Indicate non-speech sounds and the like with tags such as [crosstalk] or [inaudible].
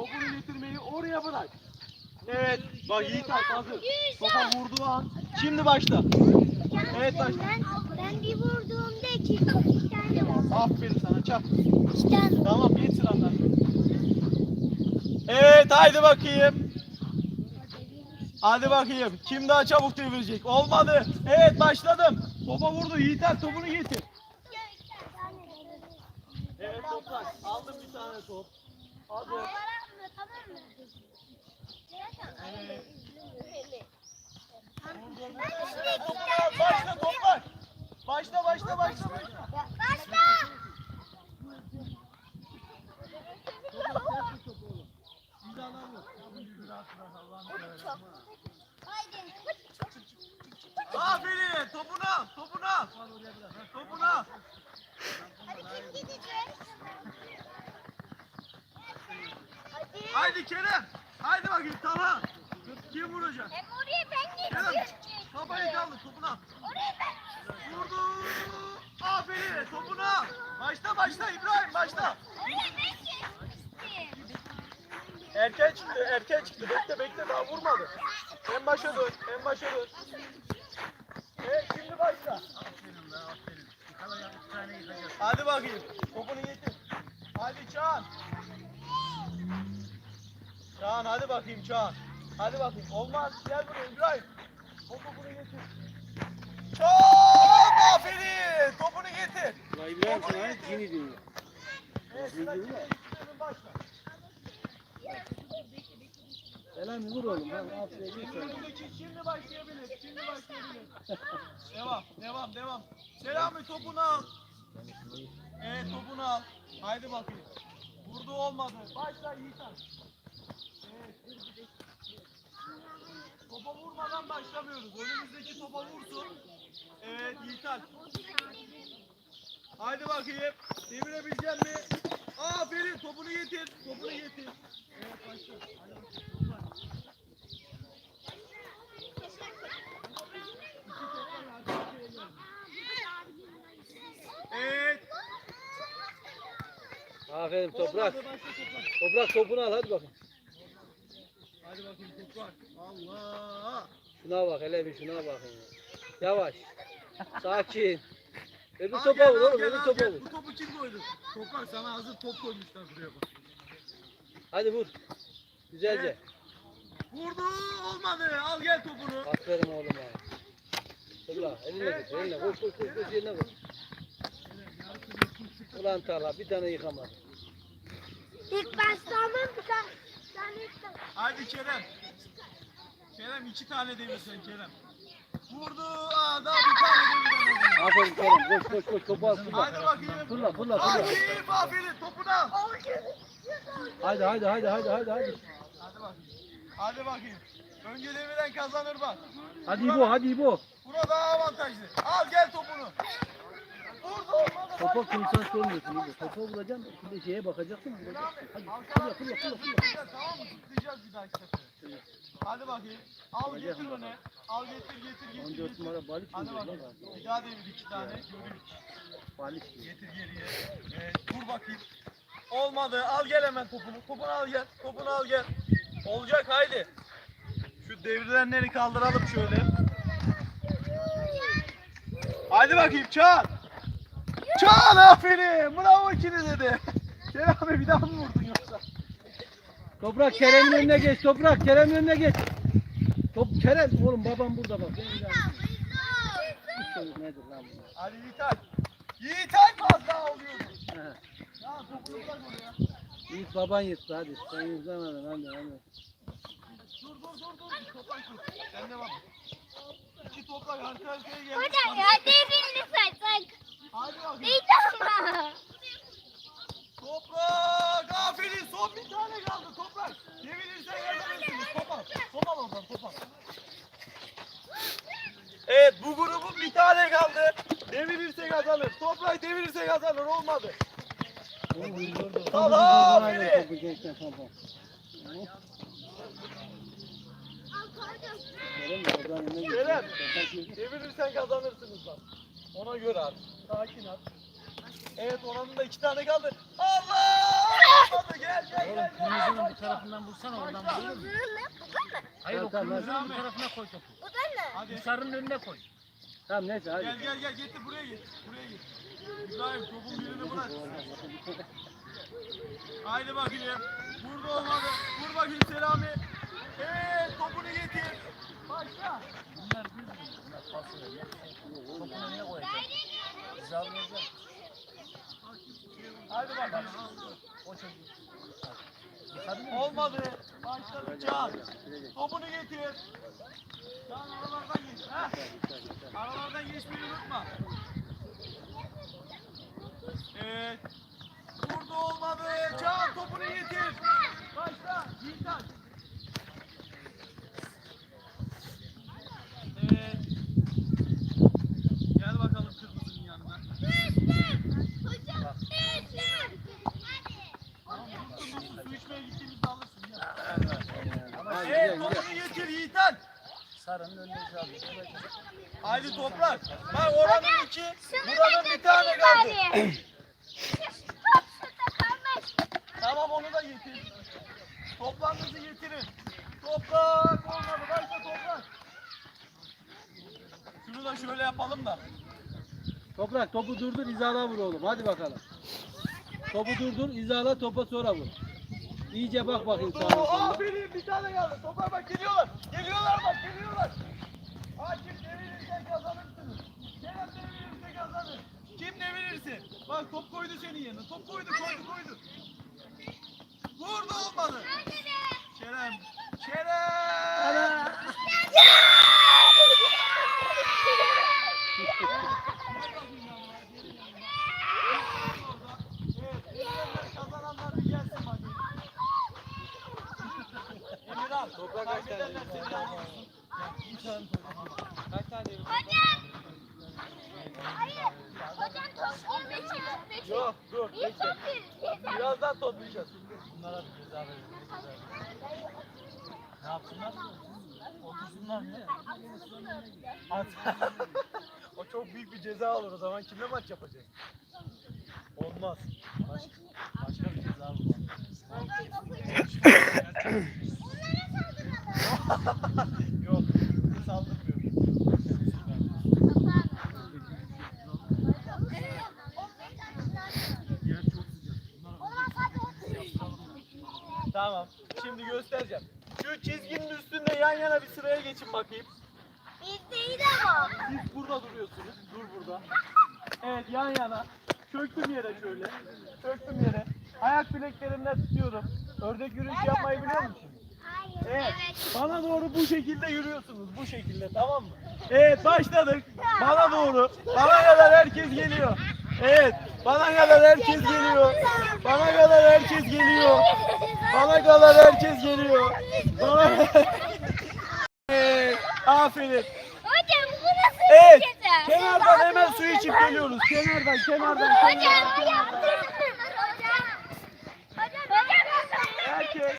Topunu getirmeyi oraya bırak. Evet. Bak Yiğit Alp hazır. Topa vurduğu an. Şimdi başla. Evet, başla. Ben, ben bir vurduğumda iki, iki tane vurdum. Aferin sana çak. İki tane. Tamam geç sırandan. Evet haydi bakayım. Hadi bakayım. Kim daha çabuk devirecek? Olmadı. Evet başladım. Topa vurdu. Yiğit Alp topunu getir. Evet toplar. Aldım bir tane top. Hadi. Başla toplar. Başla başla başla başla. Başla. Aferin. Al. Topunu al. Hadi kim gidecek? Haydi Kerem. Haydi bakayım tamam. Kim vuracak? Hem oraya ben Kerem. geçeceğim. Kafayı kaldır topunu al. Oraya ben. Vurdu. Aferin. Topunu al. Başla başla İbrahim başla. Oraya ben geçmiştim. Erken çıktı. Erken çıktı. Bekle bekle daha vurmadı. En başa dön. En başa dön. Evet şimdi başla. Hadi bakayım. Topunu getir. Hadi Çağan. Çağan hadi bakayım Çağan. Hadi bakayım. Olmaz. Gel buraya İbrahim. O topunu getir. Çağan aferin. Topunu getir. La İbrahim sana cini diyor. Evet, sıra? İbrahim başla. Selam vur oğlum. Ben aferin Şimdi önündeki şimdi başlayabilir. Şimdi başlayabilir. devam, devam, devam. Selami topunu al. Evet topunu al. Haydi bakayım. Vurdu olmadı. Başla Yiğitan. Topa vurmadan başlamıyoruz. Önümüzdeki topa vursun. Evet Yiğitan. Haydi bakayım. Devirebilecek mi? Aferin topunu getir. Topunu getir. Evet başla. Haydi bakayım. Evet. Aferin toprak. Toprak topunu al hadi bakın. Hadi bakayım toprak. Allah. Şuna bak hele bir şuna bakın. ya. Yavaş. [laughs] Sakin. Öbür Al topa gel, vur al oğlum gel, öbür al topa gel. vur. Bu topu kim koydu? Toprak sana hazır top koymuşlar buraya bak. Hadi vur. Güzelce. Evet. Vurdu olmadı. Al gel topunu. Aferin oğlum eline Evet, vur eline başla. vur vur vur vur yerine vur. Ulan Talha bir tane yıkamadı. İlk başlamam bir tane. Haydi Kerem. Kerem iki tane devirsen Kerem. Vurdu. Aa daha bir tane deviremedi. Aferin Kerem koş koş koş topu al fırla. Haydi bakayım. Fırla fırla fırla. Akif aferin topunu al. Haydi haydi haydi haydi haydi hadi. Hadi bakayım. Hadi bakayım. Önce deviren kazanır bak. Hadi İbo hadi İbo. Buna daha avantajlı. Al gel topunu. Topa konsantre olmuyorsun İbo. Topa vuracaksın. Şimdi şeye bakacaksın. vuracaksın. Hadi fırla fırla fırla fırla. Tamam mı? Zıplayacağız bir dahaki sefere. Hadi bakayım. Al getir onu. Al getir getir getir 14 getir. numara balık Hadi bakayım. Bir daha devir iki tane. Göreyim. Balık. Getir geriye. Evet, vur bakayım. Olmadı. Al gel hemen topunu. Topunu al gel. Topunu al gel. Olacak haydi. Şu devrilenleri kaldıralım şöyle. Haydi bakayım Çağan. Çağan aferin. Bravo ikinize de. [laughs] Kerem abi bir daha mı vurdun yoksa? Toprak Kerem'in önüne geç. Toprak Kerem'in önüne geç. Top Kerem oğlum babam burada bak. Nedir lan bu? Hadi Yiğitay. Yiğitay az daha oluyordu. He. Ya bırak oraya. Yiğit baban yırttı hadi. Sen yırtamadın hadi hadi. Dur dur dur dur. Toprak dur. Sen devam. İki toprak arka arkaya gelmiş. Hocam ya devrini saysak. Hadi bakayım. Değil ama. Toprak aferin son bir tane kaldı toprak. Devirirsen kazanırsınız topal. Topal oradan topal. Evet bu grubun bir tane kaldı. Devirirse kazanır. Toprak devirirse kazanır olmadı. Gençler, tamam. Kerem. Devirirsen kazanırsınız bak. Ona göre at. Sakin at. Evet oranın da iki tane kaldı. Allah! olmadı. Gel gel Oğlum gel. kırmızının bu tarafından vursana oradan vurur. Kırmızının ne? Bu da mı? Hayır o Tamam, tamam, kırmızının bu tarafına koy topu. Bu da ne? Hadi. Sarının önüne koy. Tamam neyse hadi. Gel gel gel getir buraya git. Buraya git. İbrahim topun birini bırak. Haydi bakayım. Burada olmadı. Vur bakayım Selami. Evet topunu getir. Başla. Olmadı. Başladı Can. Topunu getir. Can aralardan geç. Heh. Aralardan geçmeyi unutma. Evet. Burada olmadı. Can topunu getir. Başla. Yiğitan. Evet. Gel bakalım kırmızının yanına. Hocam. Su içmeye gittiğimizde alırsın ya. Ama Hadi Evet gel gel. topunu getir Yiğitan. Sarının önüne hizalıyor. Ali toprak. Bak oranın iki, buranın bir tane kaldı. [clears throat] Tamam onu da getir. Toplarınızı getirin. Toprak olmadı. Başla toprak. Şunu da şöyle yapalım da. Toprak topu durdur hizala vur oğlum. Hadi bakalım. Topu durdur hizala topa sonra vur. İyice bak bakayım sağa sola. aferin bir tane geldi. Toprak bak geliyorlar. Geliyorlar bak geliyorlar. Akif devirirse kazanırsınız. Kerem devirirse kazanır. Kim devirirse. Bak top koydu senin yerine. Top koydu koydu koydu. Vurdu olmadı. Kerem. Kerem. Evet, [laughs] Hocam. Hayır. Hocam top girmek için. Yok, dur. Niye bekle. top girmek Birazdan toplayacağız. Bunlara bir ceza verelim. Ne yapsınlar? Otursunlar mı? At. o çok büyük bir ceza olur o zaman. Kimle maç yapacağız? Olmaz. Başka, başka bir ceza bulalım. [laughs] Yok. Tamam. Şimdi göstereceğim. Şu çizginin üstünde yan yana bir sıraya geçin bakayım. Biz değil ama. Siz burada duruyorsunuz. Dur burada. Evet yan yana. Çöktüm yere şöyle. Çöktüm yere. Ayak bileklerimden tutuyorum. Ördek yürüyüş yapmayı biliyor musun? Evet. Bana doğru bu şekilde yürüyorsunuz. Bu şekilde tamam mı? Evet başladık. Bana doğru. Bana kadar herkes geliyor. Evet. Bana kadar herkes geliyor. Bana kadar herkes geliyor. Bana kadar herkes geliyor. Bana evet. Aferin. Hocam bu nasıl evet. Kenardan hemen su içip geliyoruz. Kenardan, kenardan, kenardan. Hocam, kenardan. hocam. Hocam, hocam. Herkes.